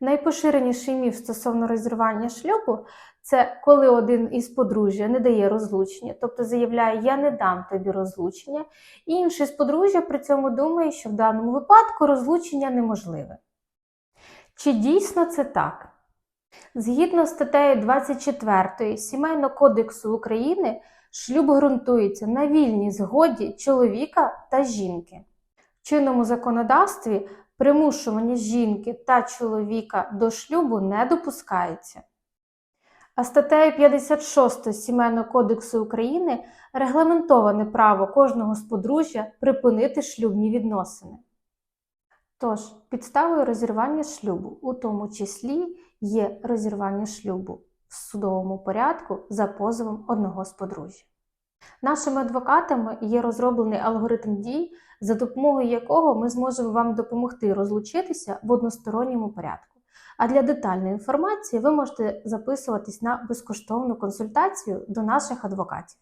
Найпоширеніший міф стосовно розірвання шлюбу це коли один із подружжя не дає розлучення, тобто заявляє, я не дам тобі розлучення, і інший з подружжя при цьому думає, що в даному випадку розлучення неможливе. Чи дійсно це так? Згідно з статтею 24 Сімейного кодексу України, шлюб ґрунтується на вільній згоді чоловіка та жінки. В чинному законодавстві примушування жінки та чоловіка до шлюбу не допускається. А статтею 56 Сімейного кодексу України регламентоване право кожного з подружжя припинити шлюбні відносини. Тож, підставою розірвання шлюбу, у тому числі, є розірвання шлюбу в судовому порядку за позовом одного з подружжя. Нашими адвокатами є розроблений алгоритм дій, за допомогою якого ми зможемо вам допомогти розлучитися в односторонньому порядку. А для детальної інформації ви можете записуватись на безкоштовну консультацію до наших адвокатів.